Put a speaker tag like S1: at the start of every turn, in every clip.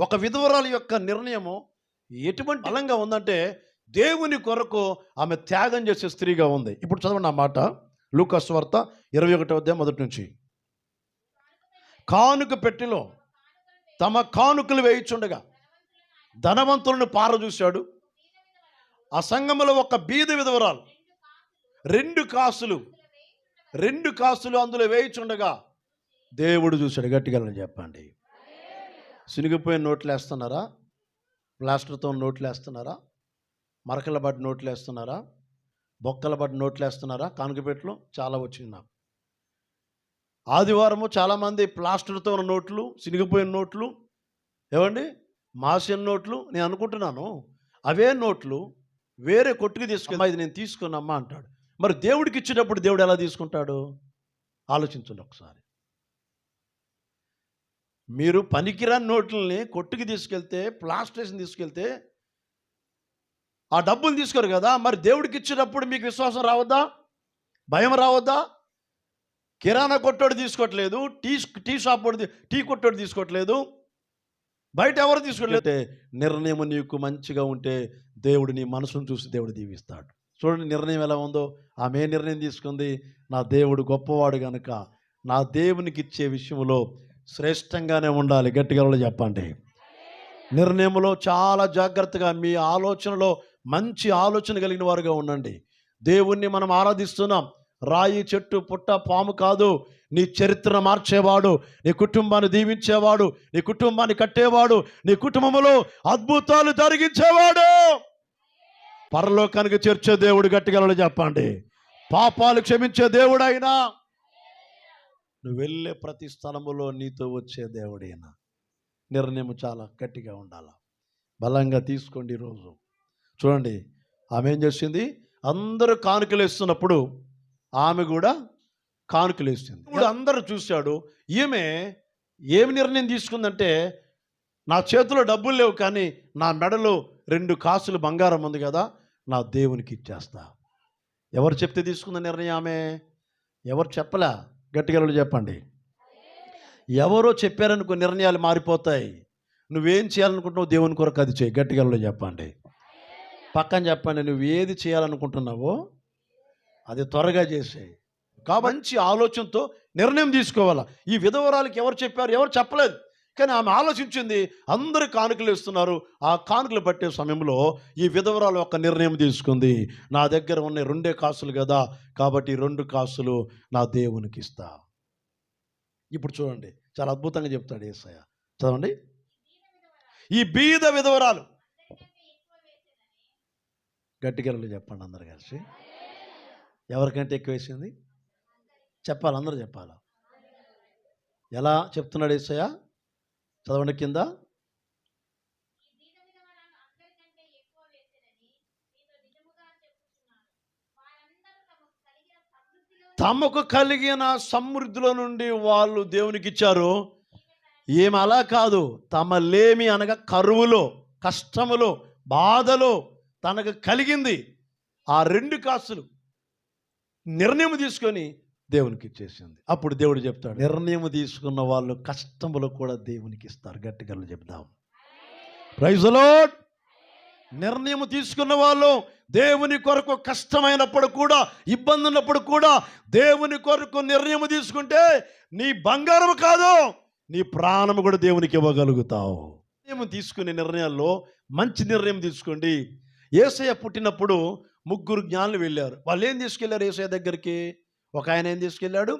S1: ఒక విధవరాలు యొక్క నిర్ణయము ఎటువంటి బలంగా ఉందంటే దేవుని కొరకు ఆమె త్యాగం చేసే స్త్రీగా ఉంది. ఇప్పుడు చదవండి ఆ మాట. లూకాస్ వార్త ఇరవై ఒకటో అధ్యాయం మొదటి నుంచి. కానుక పెట్టెలో తమ కానుకలు వేయిచుండగా ధనవంతులను పార చూశాడు ఆ సంఘములో ఒక బీద విధవరాలు రెండు కాసులు రెండు కాసులు అందులో వేయిచుండగా దేవుడు చూశాడు. గట్టిగా చెప్పండి. సినిగిపోయిన నోట్లు వేస్తున్నారా ప్లాస్టర్తో నోట్లు వేస్తున్నారా మరకల బట్టి నోట్లు వేస్తున్నారా బొక్కల బట్టి నోట్లు వేస్తున్నారా కానుకపేటలో చాలా వచ్చింది నాకు. ఆదివారము చాలామంది ప్లాస్టర్తో ఉన్న నోట్లు సినిగిపోయిన నోట్లు ఏమండి మాసిన నోట్లు నేను అనుకుంటున్నాను. అవే నోట్లు వేరే కొట్టుకు తీసుకున్నా ఇది నేను తీసుకున్నమ్మా అంటాడు. మరి దేవుడికి ఇచ్చేటప్పుడు దేవుడు ఎలా తీసుకుంటాడు? ఆలోచించండి ఒకసారి. మీరు పనికిరాని నోట్లని కొట్టుకి తీసుకెళ్తే ప్లాస్టేషన్ తీసుకెళ్తే ఆ డబ్బులు తీసుకోరు కదా. మరి దేవుడికి ఇచ్చేటప్పుడు మీకు విశ్వాసం రావద్దా? భయం రావద్దా? కిరాణా కొట్టోడు తీసుకోవట్లేదు టీ టీ షాప్ వాడు టీ కొట్టోడు తీసుకోవట్లేదు బయట ఎవరు తీసుకోవట్లేదు? నిర్ణయం నీకు మంచిగా ఉంటే దేవుడు నీ మనసును చూసి దేవుడు దీవిస్తాడు. చూడండి నిర్ణయం ఎలా ఉందో. ఆమె నిర్ణయం తీసుకుంది? నా దేవుడు గొప్పవాడు కనుక నా దేవునికి ఇచ్చే విషయంలో శ్రేష్టంగానే ఉండాలి. గట్టిగా చెప్పండి. నిర్ణయంలో చాలా జాగ్రత్తగా మీ ఆలోచనలో మంచి ఆలోచన కలిగిన వారుగా ఉండండి. దేవుణ్ణి మనం ఆరాధిస్తున్నాం. రాయి చెట్టు పుట్ట పాము కాదు. నీ చరిత్ర మార్చేవాడు. నీ కుటుంబాన్ని దీవించేవాడు. నీ కుటుంబాన్ని కట్టేవాడు. నీ కుటుంబంలో అద్భుతాలు జరిగించేవాడు. పరలోకానికి చేర్చే దేవుడు గట్టిగలడు చెప్పండి. పాపాలు క్షమించే దేవుడు అయినా నువ్వు వెళ్ళే ప్రతి స్థలములో నీతో వచ్చే దేవుడైనా. నిర్ణయం చాలా గట్టిగా ఉండాలి? బలంగా తీసుకోండి ఈరోజు. చూడండి ఆమె ఏం చేసింది? అందరూ కానుకలు వేస్తున్నప్పుడు ఆమె కూడా కానుకలు వేస్తుంది ఇప్పుడు అందరూ చూశాడు ఈమె ఏమి నిర్ణయం తీసుకుందంటే నా చేతిలో డబ్బులు లేవు కానీ నా మెడలో రెండు కాసులు బంగారం ఉంది కదా నా దేవునికి ఇచ్చేస్తా. ఎవరు చెప్తే తీసుకున్న నిర్ణయం ఆమె? ఎవరు చెప్పలే? గట్టిగలలు చెప్పండి? ఎవరో చెప్పారనుకో నిర్ణయాలు మారిపోతాయి. నువ్వేం చేయాలనుకుంటున్నావు దేవుని కొరకు అది చేయి. గట్టిగలలో చెప్పండి? పక్కన చెప్పండి. నువ్వు ఏది చేయాలనుకుంటున్నావో అది త్వరగా చేసేయి. కాబట్టి మంచి ఆలోచనతో నిర్ణయం తీసుకోవాలా. ఈ విధవరాలకి ఎవరు చెప్పారు? ఎవరు చెప్పలేదు. కానీ ఆమె ఆలోచించింది అందరు కానుకలు ఇస్తున్నారు. ఆ కానుకలు పట్టే సమయంలో ఈ విధవరాలు ఒక నిర్ణయం తీసుకుంది. నా దగ్గర ఉన్న రెండే కాసులు కదా కాబట్టి రెండు కాసులు నా దేవునికి ఇస్తా. ఇప్పుడు చూడండి చాలా అద్భుతంగా చెప్తాడు ఏసయ్య. చదవండి. ఈ బీద విధవరాలు. గట్టిగా చెప్పండి అందరు కలిసి. ఎవరికంటే ఎక్కువ వేసింది? చెప్పాలి అందరూ చెప్పాలి? ఎలా చెప్తున్నాడు ఏసయ్య? చదవండి కింద. తమకు కలిగిన సమృద్ధిలో నుండి వాళ్ళు దేవునికి ఇచ్చారు ఏమి అలా కాదు. తమ లేమి అనగా కరువులో కష్టములో బాధలో తనకు కలిగింది. ఆ రెండు కాసులు నిర్ణయం తీసుకొని దేవునికి ఇచ్చేసింది అప్పుడు దేవుడు చెప్తాడు నిర్ణయం తీసుకున్న వాళ్ళు కష్టములు కూడా దేవునికి ఇస్తారు గట్టిగా చెప్దాం. ప్రైజులో నిర్ణయం తీసుకున్న వాళ్ళు దేవుని కొరకు కష్టమైనప్పుడు కూడా ఇబ్బంది ఉన్నప్పుడు కూడా దేవుని కొరకు నిర్ణయం తీసుకుంటే నీ బంగారం కాదు నీ ప్రాణం కూడా దేవునికి ఇవ్వగలుగుతావు. నిర్ణయం తీసుకునే నిర్ణయాల్లో మంచి నిర్ణయం తీసుకోండి. ఏసయ్య పుట్టినప్పుడు ముగ్గురు జ్ఞానులు వెళ్ళారు. వాళ్ళు ఏం తీసుకెళ్ళారు ఏసయ్య దగ్గరికి? ఒక ఆయన ఏం తీసుకెళ్ళాడు?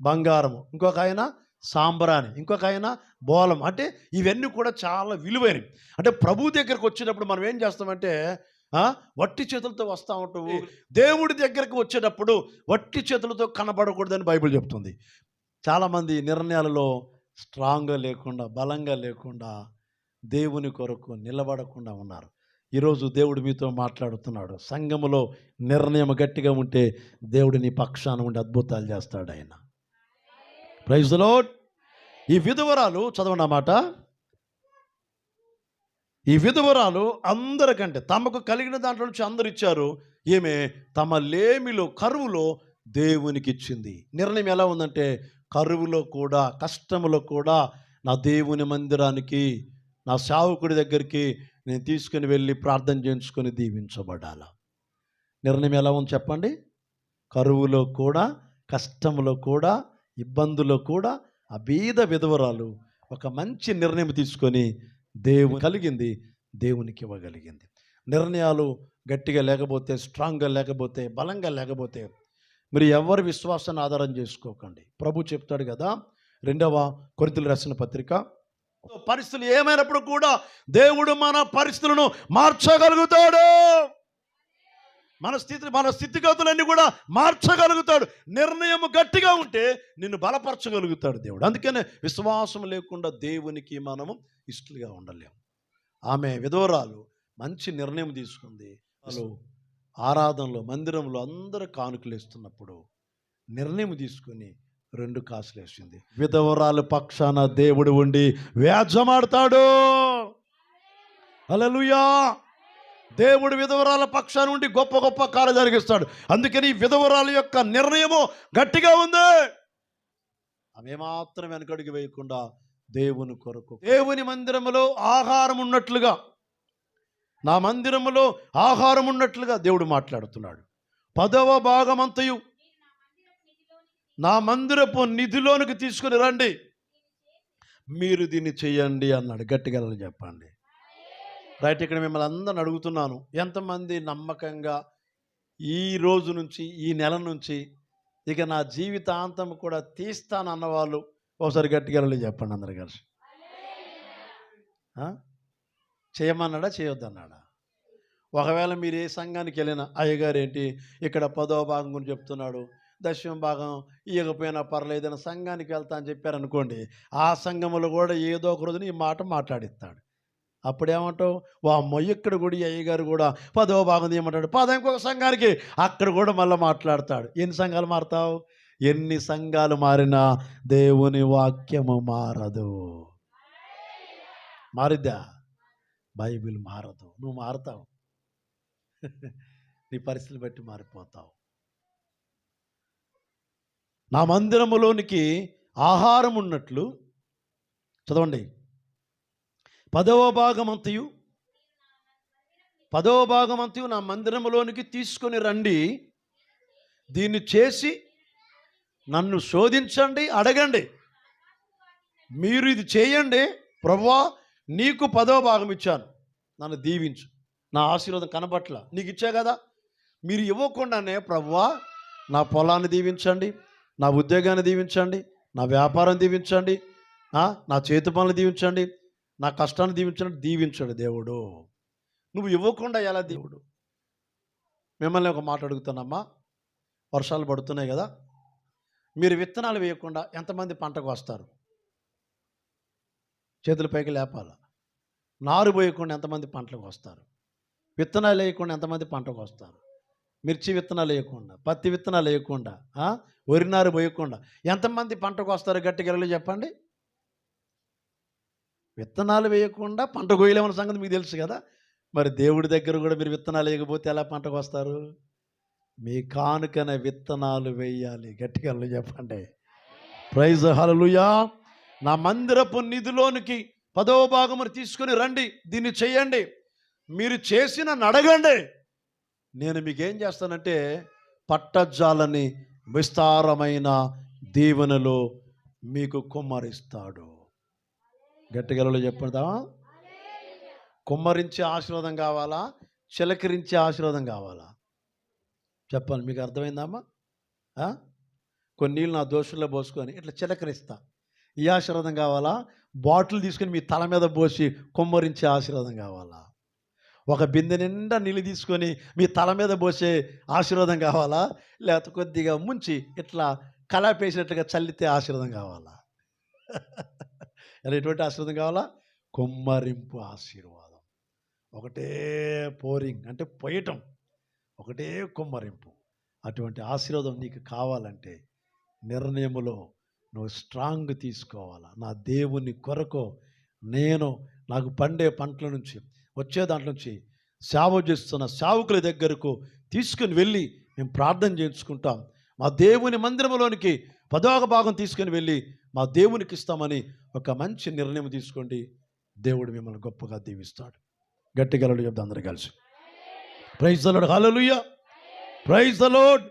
S1: బంగారము. ఇంకొక ఆయన సాంబ్రాని ఇంకొక ఆయన బోలం. అంటే ఇవన్నీ కూడా చాలా విలువైనవి. అంటే ప్రభు దగ్గరకు వచ్చినప్పుడు మనం ఏం చేస్తామంటే వట్టి చేతులతో వస్తూ ఉంటావు దేవుడి దగ్గరకు వచ్చేటప్పుడు వట్టి చేతులతో కనబడకూడదని బైబిల్ చెప్తుంది. చాలామంది నిర్ణయాలలో స్ట్రాంగ్గా లేకుండా బలంగా లేకుండా దేవుని కొరకు నిలబడకుండా ఉన్నారు. ఈరోజు దేవుడు మీతో మాట్లాడుతున్నాడు. సంఘములో నిర్ణయం గట్టిగా ఉంటే దేవుడు నీ పక్షాన ఉండి అద్భుతాలు చేస్తాడు ఆయన. ప్రైజ్ లోడ్ ఈ విధవరాలు చదవండి మాట. ఈ విధవరాలు అందరికంటే తమకు కలిగిన దాంట్లో నుంచి అందరు ఇచ్చారు. ఈమె తమ లేమిలో కరువులో దేవునికి ఇచ్చింది. నిర్ణయం ఎలా ఉందంటే కరువులో కూడా కష్టములో కూడా నా దేవుని మందిరానికి నా సేవకుడి దగ్గరికి నేను తీసుకుని వెళ్ళి ప్రార్థన చేయించుకొని దీవించబడాల? నిర్ణయం ఎలా ఉంది చెప్పండి? కరువులో కూడా కష్టంలో కూడా ఇబ్బందులో కూడా ఆ బీద విధవరాలు ఒక మంచి నిర్ణయం తీసుకొని దేవుని కలిగింది దేవునికి ఇవ్వగలిగింది. నిర్ణయాలు గట్టిగా లేకపోతే స్ట్రాంగ్గా లేకపోతే బలంగా లేకపోతే మీరు ఎవరి విశ్వాసాన్ని ఆధారం చేసుకోకండి. ప్రభు చెప్తాడు కదా రెండవ కొరితలు రాసిన పత్రిక పరిస్థితులు ఏమైనప్పుడు కూడా దేవుడు మన పరిస్థితులను మార్చగలుగుతాడు. మన స్థితి మన స్థితిగతులన్నీ కూడా మార్చగలుగుతాడు. నిర్ణయం గట్టిగా ఉంటే నిన్ను బలపరచగలుగుతాడు దేవుడు. అందుకనే విశ్వాసం లేకుండా దేవునికి మనము ఇష్టలుగా ఉండలేము. ఆమె విధవరాలు మంచి నిర్ణయం తీసుకుంది. వాళ్ళు ఆరాధనలో మందిరంలో అందరూ కానుకలు ఇస్తున్నప్పుడు నిర్ణయం తీసుకొని రెండు కాసులు వేసింది. విధవరాలు పక్షాన దేవుడు ఉండి వ్యాజ్యమాడతాడు. అలలుయా దేవుడు విధవరాల పక్షాన ఉండి గొప్ప గొప్ప కార్యం జరిగిస్తాడు. అందుకని విధవరాల యొక్క నిర్ణయము గట్టిగా ఉంది. ఆమె మాత్రం వెనకడికి వేయకుండా దేవుని కొరకు దేవుని మందిరములో ఆహారం ఉన్నట్లుగా నా మందిరములో ఆహారం ఉన్నట్లుగా దేవుడు మాట్లాడుతున్నాడు. పదవ భాగమంతయు నా మందిరపు నిధిలోనికి తీసుకుని రండి. మీరు దీన్ని చేయండి అన్నాడు. గట్టిగా చెప్పండి. రైట్ ఇక్కడ మిమ్మల్ని అందరిని అడుగుతున్నాను. ఎంతమంది నమ్మకంగా ఈ రోజు నుంచి ఈ నెల నుంచి ఇక నా జీవితాంతం కూడా తీస్తాను అన్నవాళ్ళు ఒకసారి గట్టిగా చెప్పండి అందరు కలిసి చేయమన్నాడా? చేయొద్దన్నాడా? ఒకవేళ మీరు ఏ సంఘానికి వెళ్ళినా అయ్యగారు ఏంటి? ఇక్కడ పదవ భాగం గురించి చెప్తున్నాడు. దశమ భాగం ఇవ్వకపోయినా పర్లేదని సంఘానికి వెళ్తా అని చెప్పారనుకోండి ఆ సంఘములో కూడా ఏదో ఒక రోజున ఈ మాట మాట్లాడిస్తాడు. అప్పుడేమంటావు? వా మొయ్యక్కడ కూడా అయ్యగారు కూడా పదో భాగం ఏమంటాడు? పదో ఇంకొక సంఘానికి. అక్కడ కూడా మళ్ళీ మాట్లాడతాడు. ఎన్ని సంఘాలు మారుతావు? ఎన్ని సంఘాలు మారినా దేవుని వాక్యము మారదు. మారిద్దా? బైబిల్ మారదు. నువ్వు మారుతావు. నీ పరిస్థితిని బట్టి మారిపోతావు. నా మందిరములోనికి ఆహారం ఉన్నట్లు చదవండి. పదవ భాగమంతయు పదవ భాగమంతయు నా మందిరములోనికి తీసుకొని రండి. దీన్ని చేసి నన్ను శోధించండి అడగండి. మీరు ఇది చేయండి ప్రభువా నీకు పదవ భాగం ఇచ్చాను. నన్ను దీవించు. నా ఆశీర్వాదం కనబట్ల. నీకు ఇచ్చా కదా? మీరు ఇవ్వకుండానే ప్రవ్వా నా పొలాన్ని దీవించండి. నా ఉద్యోగాన్ని దీవించండి నా వ్యాపారం దీవించండి నా చేతి పనులు దీవించండి నా కష్టాన్ని దీవించండి దీవించడు దేవుడు. నువ్వు ఇవ్వకుండా ఎలా దేవుడు? మిమ్మల్ని ఒక మాట అడుగుతున్నామ్మా వర్షాలు పడుతున్నాయి కదా. మీరు విత్తనాలు వేయకుండా ఎంతమంది పంటకు వస్తారు? చేతుల పైకి లేపాల? నారు పోయకుండా ఎంతమంది పంటలకు వస్తారు? విత్తనాలు వేయకుండా ఎంతమంది పంటకు వస్తారు? మిర్చి విత్తనాలు వేయకుండా పత్తి విత్తనాలు వేయకుండా వరినారు వరి నారు పోయకుండా ఎంతమంది పంటకు వస్తారు గట్టిగెరలు చెప్పండి? విత్తనాలు వేయకుండా పంట కోయలేమన్న సంగతి మీకు తెలుసు కదా. మరి దేవుడి దగ్గర కూడా మీరు విత్తనాలు వేయకపోతే ఎలా పంటకు వస్తారు? మీ కానుకన విత్తనాలు వేయాలి. గట్టిగా చెప్పండి. ప్రైజ్ హలలుయా నా మందిరపు నిధిలోనికి పదవ భాగమును తీసుకుని రండి. దీన్ని చేయండి. మీరు చేసిన నడగండి. నేను మీకేం చేస్తానంటే పట్టజాలని విస్తారమైన దీవెనలు మీకు కుమ్మరిస్తాడు. గట్టిగలలో చెప్పదా కుమ్మరించే ఆశీర్వాదం కావాలా? చిలకరించే ఆశీర్వాదం కావాలా? చెప్పాలి మీకు అర్థమైందమ్మా కొన్ని నీళ్ళు నా దోషుల్లో పోసుకొని ఇట్లా చిలకరిస్తా. ఈ ఆశీర్వాదం కావాలా? బాటిల్ తీసుకొని మీ తల మీద పోసి కుమ్మరించే ఆశీర్వాదం కావాలా? ఒక బిందె నిండా నీళ్ళు తీసుకొని మీ తల మీద పోసే ఆశీర్వాదం కావాలా? లేకపోతే కొద్దిగా ముంచి ఇట్లా కలాపేసినట్లుగా చల్లితే ఆశీర్వాదం కావాలా? ఎలా ఎటువంటి ఆశీర్వాదం కావాలా? కుమ్మరింపు ఆశీర్వాదం. ఒకటే పోరింగ్ అంటే పోయటం ఒకటే కుమ్మరింపు. అటువంటి ఆశీర్వాదం నీకు కావాలంటే నిర్ణయములో నువ్వు స్ట్రాంగ్ తీసుకోవాలా. నా దేవుని కొరకు నేను నాకు పండే పంటల నుంచి వచ్చే దాంట్లో నుంచి సేవ చేస్తున్న సేవకుల దగ్గరకు తీసుకుని వెళ్ళి మేము ప్రార్థన చేయించుకుంటాం. మా దేవుని మందిరంలోనికి పదోక భాగం తీసుకుని వెళ్ళి మా దేవునికి ఇస్తామని ఒక మంచి నిర్ణయం తీసుకోండి. దేవుడు మిమ్మల్ని గొప్పగా దీవిస్తాడు. గట్టిగా చెప్తా అందరు కలిసి. ప్రైజ్ దలోడ్ హల్లెలూయా ప్రైజ్ దలోడ్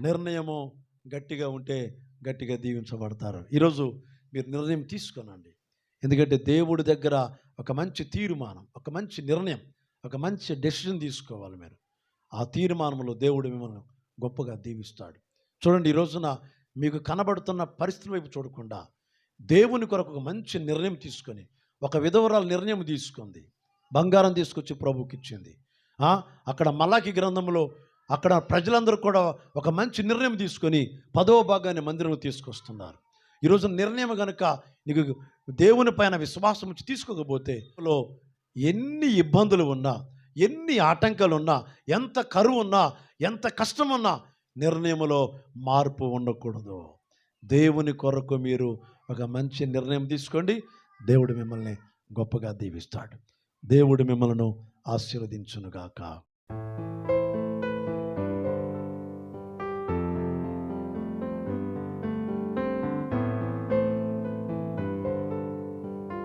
S1: నిర్ణయము గట్టిగా ఉంటే గట్టిగా దీవించబడతారు. ఈరోజు మీరు నిర్ణయం తీసుకోనండి. ఎందుకంటే దేవుడి దగ్గర ఒక మంచి తీర్మానం ఒక మంచి నిర్ణయం ఒక మంచి డెసిషన్ తీసుకోవాలి మీరు. ఆ తీర్మానంలో దేవుడు మిమ్మల్ని గొప్పగా దీవిస్తాడు. చూడండి ఈ రోజున మీకు కనబడుతున్న పరిస్థితుల వైపు చూడకుండా దేవుని కొరకు ఒక మంచి నిర్ణయం తీసుకొని ఒక విధవరాలు నిర్ణయం తీసుకుంది. బంగారం తీసుకొచ్చి ప్రభుకి ఇచ్చింది. అక్కడ మలాకి గ్రంథంలో అక్కడ ప్రజలందరూ కూడా ఒక మంచి నిర్ణయం తీసుకొని పదవ భాగాన్ని మందిరంలో తీసుకొస్తున్నారు. ఈరోజు నిర్ణయం కనుక నీకు దేవుని పైన విశ్వాసం వచ్చి తీసుకోకపోతే లో ఎన్ని ఇబ్బందులు ఉన్నా ఎన్ని ఆటంకాలు ఉన్నా ఎంత కరువు ఉన్నా ఎంత కష్టం ఉన్నా నిర్ణయంలో మార్పు ఉండకూడదు. దేవుని కొరకు మీరు ఒక మంచి నిర్ణయం తీసుకోండి. దేవుడు మిమ్మల్ని గొప్పగా దీవిస్తాడు. దేవుడు మిమ్మల్ని ఆశీర్వదించునుగాక.